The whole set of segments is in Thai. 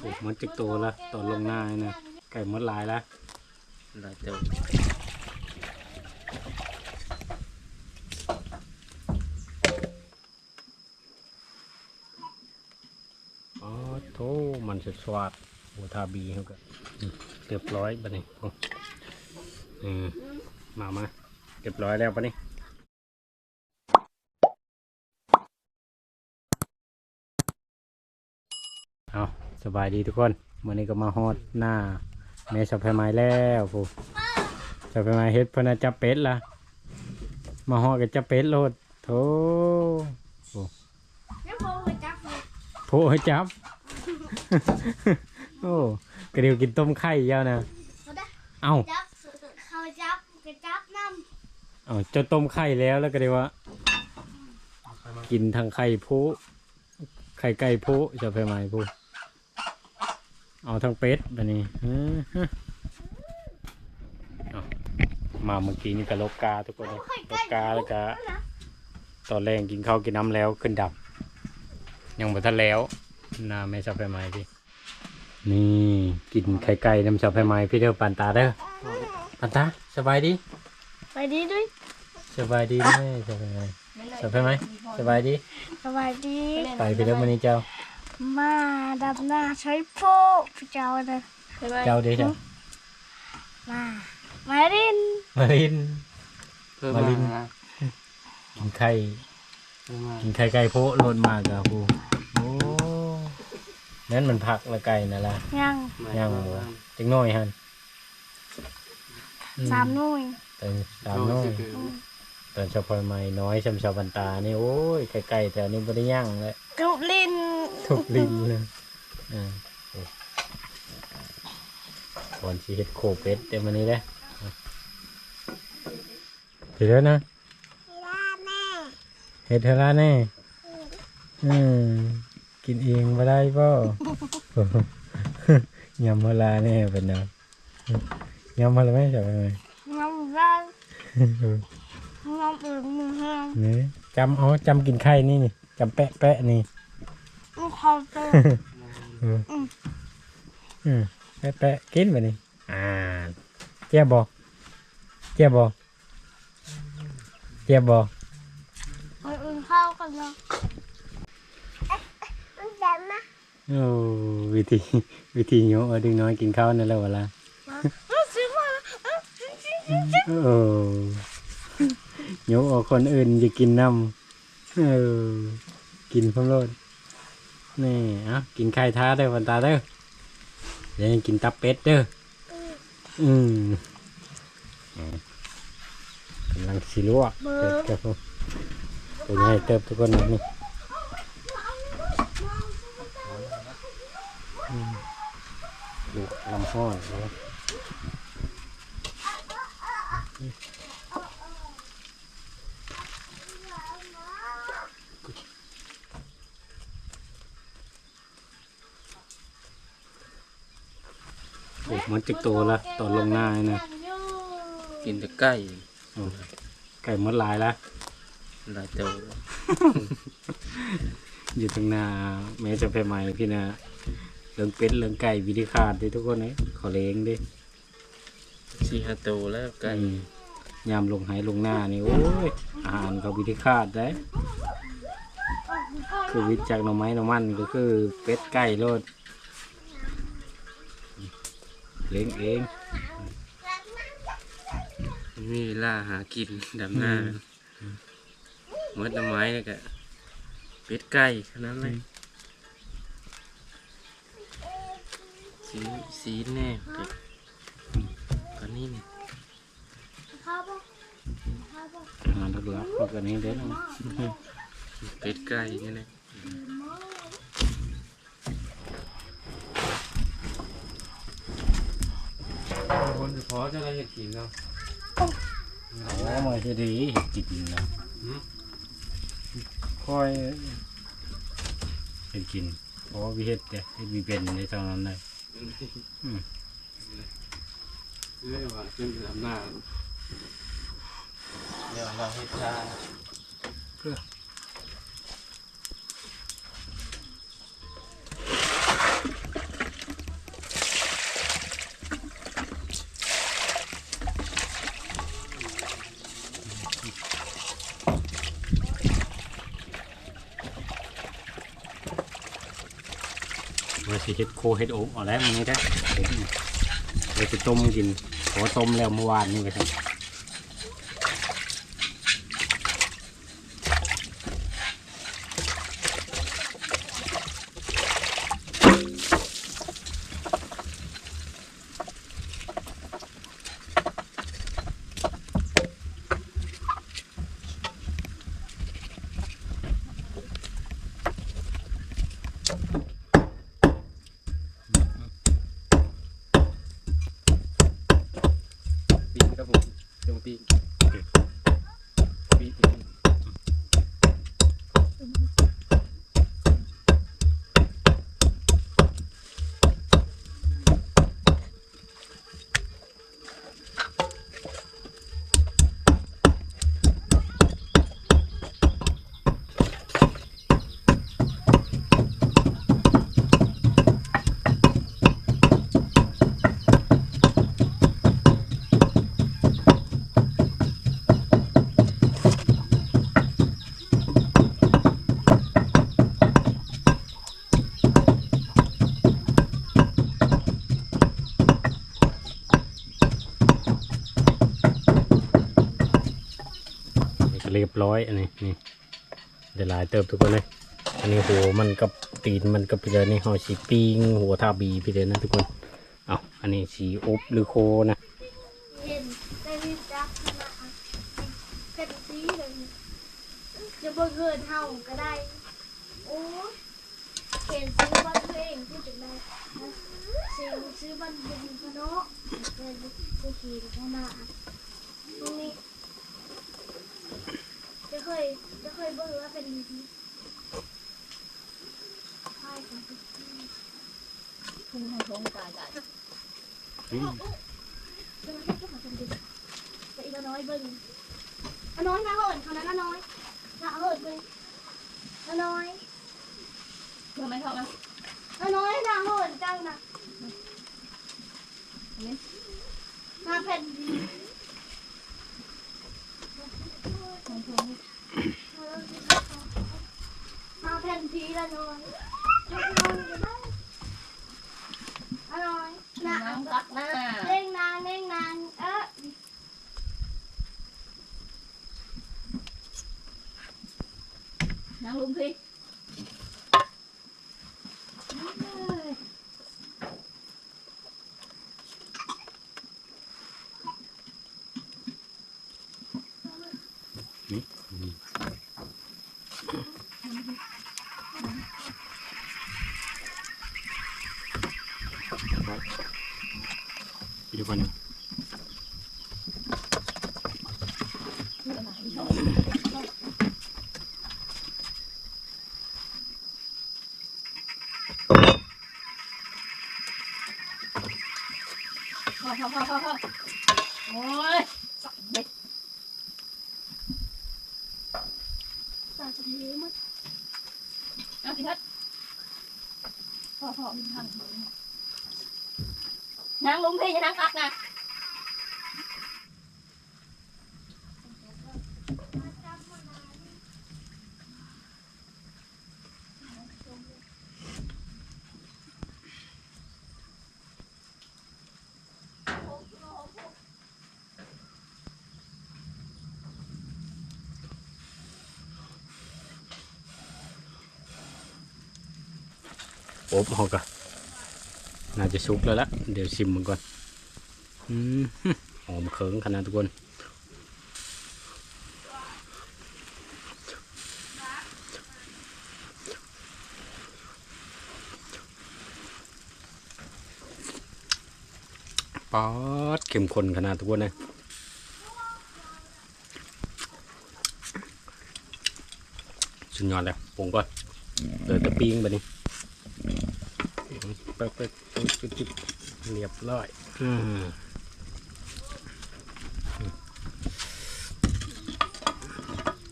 โอ้มันจิกโตละตอนลงหน้าเนี่ยไก่มดลายละลายเติมอ๋อโธ่มันสุดสวัสดโอทาบีเขาก็อืมเรียบร้อยปะนี่โอ้อืมมามาเรียบร้อยแล้วปะนี่ บายดีทุกคนวันนี้ก็มาฮอดหน้าแม่ชาวไพไม้แล้วฟูชาวไพไม้เฮ็ดเพนนจับเป็ดละมาฮอดกับจับเป็ดโลดโธ่แล้วพอมาจับโผล่ให้จับ โอ้กระเดียวกินต้มไข่ยาวนะเขาเอ้าเขาจับกระจับน้เอ้าจะต้มไข่แล้วแล้วก็เดียวว่า กินทางไข่ผู้ไข่ไก่ผู้จะไปไหมผู้ เอาทางเป็ดแบบนี้เออฮะเอามาเมื่อกี้นี่ก็ลกกาทุกคนเลยลกกาแล้วก็ตอนแรกกินข้าวกินน้ำแล้วขึ้นดับ ยังบ่ทันแล้วหน้าไม่ชอบไปไหมพี่นี่กินไข่ไก่น้ำชอบไปไหมพี่เด้อปานตาเด้อปานตาสบายดีำไปดีด้วยสบายดีไหมสบายไหมสบายไหมสบายดีสวัสดีไปพี่เด้อวันนี้เจ้า มาดับหน้าใช้โฟพี่เจ้าเลยเจ้าเด้อเจ้ามามาดินมาลิน เพิ่มมาลิ้นมากินไข่เพิ่มมากินไข่ไก่โพะโลนมากอะครูโอ้นั่นมันผักละไก่นั่นละยังย่างมาบ่จังน้อยฮันอืสามหน่วยตอนสามน้อย ตอนชาวพลอยไม้น้อยชำชาวบันตานี่โอ้ยไก่ไก่แต่อันนี้ไม่ได้ย่างเลยกุลินทุกลิ้นเลยอ่าโอ้ก่อนชีเฮ็ดโคเป็ดเต็มวันนี้เลยเดี๋ยวนะเฮ็ดเทาละแน่อืมกินเองบ่ได้ป่ยำเวลาแน่เป็นเนาะยำมาแล้วไหมใช่ไหมน้ำร้อนน้ำอื่นมือแห้ง นี่จำอ๋อจำกินไข่นี่นี่จำแปะแปะนี่ลูกเขาโตเอออืมแปะแปะกินไปนี่อ่าเจี๊ยบบ่เจี๊ยบบ่เจี๊ยบบ่คนอื่นเข้ากันเนาะแดงนะโอ้วิธีวิธีโยเอาดึงน้อยกินข้าวนั่นแหละเวลาซื้อมาโอ้ โยเอาคนอื่นจะกินน้ำเออ กินพร้อมโลดนี่อะกินไข่ท้าเด้อวันตาเด้อเดี๋ยวกินตับเป็ดเด้อ อืมกำลังสิลวกเติบเติบเป็นไงเติบทุกคนนี่ลวกลำห้อนเลยโอ้ จิกโตละตอนลงหน้าเนี่ยกินแต่ไก่โอ้ไก่หมดหลายละหลายเติมอยู่ตรงหน้าแม่จะไปใหม่พี่นะเรื่องเป็ดเรื่องไก่วิธีขาดดิทุกคนเลยขอเลี้ยงดิสี่ห้าตัวแล้วไก่อืมยามลงไหลงหน้านี่โอ้ยอาหารเขาวิธีขาดได้ คือวิทย์จากหน่อไม้หน่อมันก็คือเป็ดไก่โลด เลี้ยงเองมีเวล่าหากินดำหน้าเมื่อน้ำไม้นี่ก็เป็ดไก่ขนาดนั้นเลยสีสีแน่เป็ดก็นี่นี่เข้าปะเข้าปะอาหารหลักๆพวกอันนี้เด้อเนาะเป็ดไก่นี่นะ คนเฉพาะจะได้เห็ดกินเนาะโอ้มาจะดีจิตนะหืมค่อยเป็นกินเพราะว่าวิเฮ็ดเนี่ยเฮ็ดมีเป็นในตอนนั้นเลยเอ้ยว่าขึ้นลำหน้าเดี๋ยวเราให้ชาว่า สิเฮ็ดโคเฮ็ดโอ๊กเอาแล้วมันนี้ได้เราจะต้มกินขอต้มแล้วเมื่อวานนี่ไปทำ ปีนครับผมลงปีนปีน นี่ก็เรียบร้ อยอันนี้นี่เดี๋ยวลายเติบทุกคนเลย อันนี้หัวมันกับตีนมันกับพี่เลยนี่ห่อสีปิงหัวท่าบีพี่เลยนะทุกคนเอาอันนี้สีอบหรือโคนะเห็นได้รีบจักขนาดเป็นสีเลยจะบ่เกินเฮาก็ได้ โอ้เห็นซื้อบ้านตัวเองพูดถึงได้ซื้อซื้อบ้านบุญพนาะเป็นผู้ขี่ข้างหน้าตรงนี้ จะเคยจะเคยเบอกว่าเป็นใช่ค่ะทุ่งทางทงกายกายอืมจะมาแค่ของจำดิแต่อีกน้อยเบิ้งอน้อยนะเหินเขานั้นอน้อยนะเหินเบิ้งอน้อยเพื่อไมเข้ามาอน้อยนะเหินจังนะมาแผ่นดินทางทงมาแผ่น ทีละน้อยยกน้อยก็ได้อน้อย นะน้ำตักหน้าเล่งนางเล่ง นางเออ น้ำลุงพี่ อยู่ก่อนนะ เพื่อมาที่ชอบพอพอพอพอพอโอ้ยสับเด็ด ตาจะเลี้ยมัน เอาสิทัดพอพอมีทางนางลุงพี่จะนางตักนะ อบเขาก็ น่าจะสุกแล้วละเดี๋ยวชิมมันก่อนอืมหอมเคิงขนาดทุกคนป๊อดเข้มข้นขนาดทุกคนเลยสุดยอดแล้วปรุงก่อนเดี๋ยวจะปิ้งไปนี่ ปไปจุดจุดเรียบร้อยอืม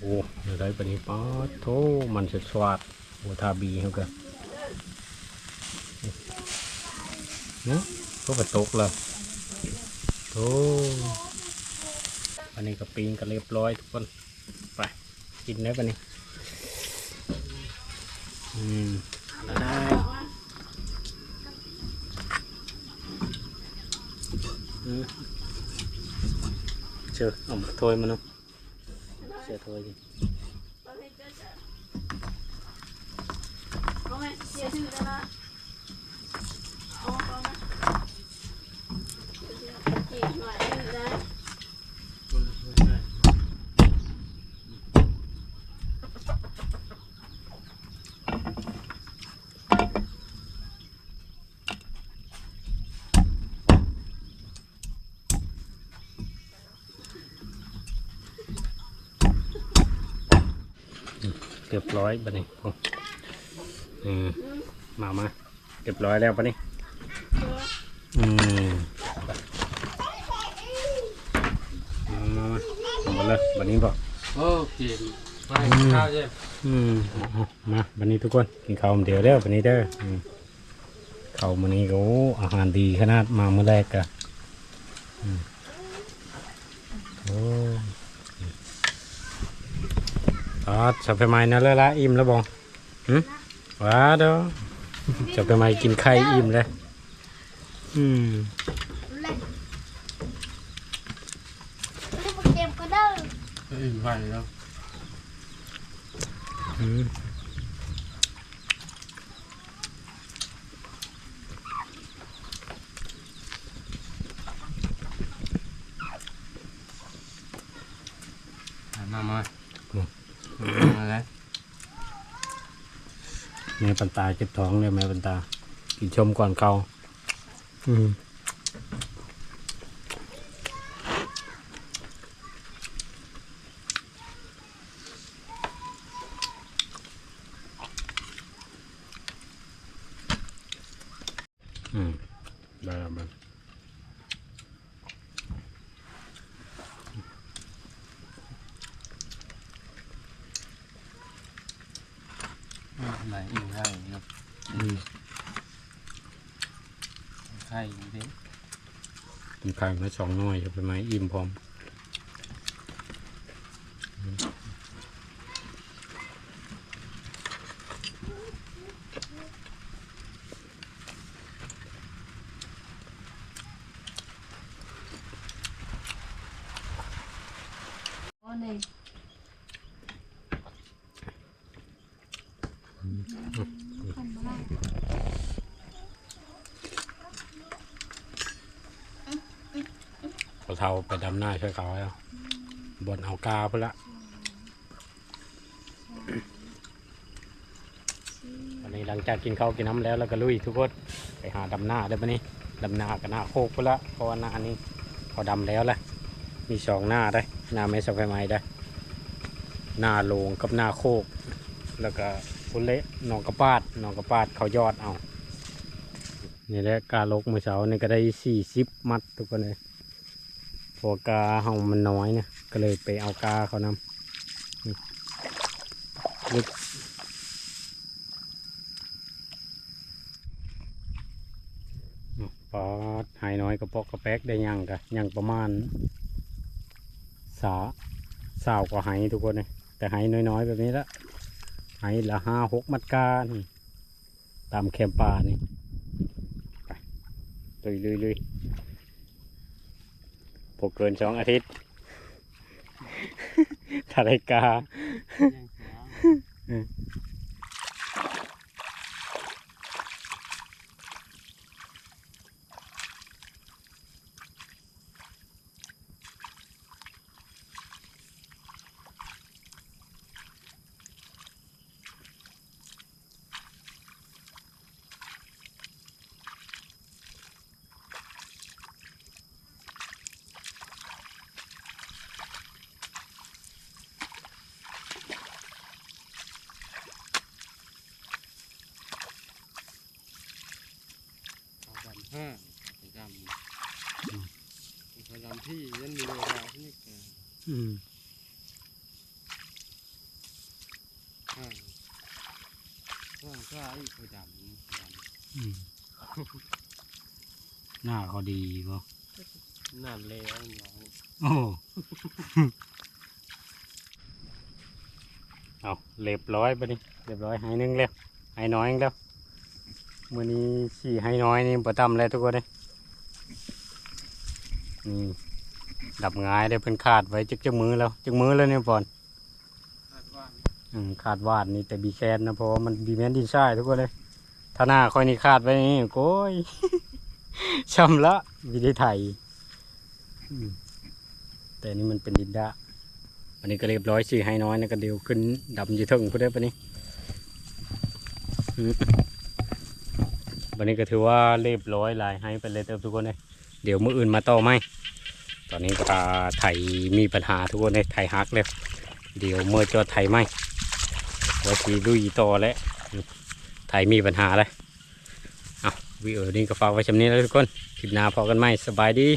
โอ้ยได้ปนี้ป๊อดโทมันสดสวัสดโอทาบีเขาก็เนาะก็ไปตกแล้วโอ้อันนี้ก็ปีนก็เรียบร้อยทุกคนไปกินได้ปะนี่อืมได้ อืมเชื่อเอาถ้วยมาเนาะเชื่อถ้วยดิ เอาไหมเสียชื่อแล้วนะเอาเอาไหมจีบหน่อยชื่อได้ เรียบร้อยบัดนี้โอ้อืมมามาเรียบร้อยแล้วบัดนี้อืมมามามาเอาหมดเลยบัดนี้บอกโอเคมาข้าวเจ้อืมเอามาวันนี้ทุกคนกินข้าวเดียวเด้อวันนี้เด้ออืมข้าววันนี้ก็โอ้อาหารดีขนาดมาเมื่อแรกกะอืมโอ้ ทอดสับไปไม้นะเลยละอิ่มแล้วบองหืมว้าเด้อสับไปไม้กินไข่อิ่มเลยอืมเล่นเล่นมาเก็บก็ได้เอ้ยไหวแล้วอืมมามามาแล้ว แม่ปันตาเจ็บท้องเลยแม่ปันตากินชมก่อนเขาอืม อืมได้แล้วมัน ไหนอิ่มไข่เนาะ อืม ไข่ดิกินไข่มาสองหน่วยจะไปไหมอิ่มพร้อมอ๋อนี่ เทาไปดำหน้าช่วยเขาแล้วบนเอากาไปละวันนี้หลังจากกินข้าวกินน้ำแล้วแล้วก็ลุยทุกคนไปหาดำหน้าได้ปะนี่ดำหน้ากับหน้าโคกไปละเพราะว่าหน้านี้พอดำแล้วแหละมีสองหน้าได้หน้าไม่สบายไหมได้หน้าโลงกับหน้าโคก แล้วก็พุเละหนองกระปาดหนองกระปาดเขายอดเอานี่แหละกาลกมือเช้านี่ก็ได้สี่สิบมัดทุกคนเลย พอกาเฮามันน้อยเนี่ยก็เลยไปเอากาเขานำลึกอ้าวปอดหายน้อยกระปอกกระแป๊กได้ยังกะยังประมาณสาสาวกว่าหายทุกคนเลยแต่หายน้อยๆแบบนี้ละหายละห้าหกมัดกาตามแคมป่านี่ลุยลุยลุ ยพอเกินสองอาทิตย์ทารายกา ข้าวดำห้าข้าวดำข้าวดำที่ยันมีเวลาที่นี่แก อืมห้าห้าข้าวอีกข้าวดำข้าวดอืมหน้าเขาดีป่ะำน้ำแล้วหนองโอ้เอาเรียบร้อยปะนี่เรียบร้อยหายหนึงแล้วหายน้อยอีกแล้วมือนี้สี่หายน้อยนี่ประจำเลยทุกคนเลยนี่ ดับง่ายได้เพิ่นขาดไว้จึกจักมือแล้วจึกมือแล้วเนี่ยปอนอืมขาดวาดนี่แต่บีแคนนะเพราะว่ามันบีแมนดินทรายทุกคนเลยถ้าหน้าค่อยนี่ขาดไว้นี่โก้ยช้ำละวิธีไทยอืมแต่นี่มันเป็นดินดะอันนี้ก็เรียบร้อยสิให้น้อยนะก็เดียวขึ้นดำอยู่เทึงพูดได้ปะนี่อืมวันนี้ก็ถือว่าเรียบร้อยหลายให้ไปเลยเติมทุกคนเลยเดี๋ยวมืออื่นมาต่อไหมต อนนี้ก็ไถมีปัญหาทุกคนเลยไถฮักเลยเดี๋ยวเมื่อจอดไถไหมว่าทีลุยต่อแล้วไถมีปัญหาเลยเอาวิดีโอนี้ก็ฝากไว้ชำนี้แล้วทุกคนคลิปหน้าพอกันไหมสบายดี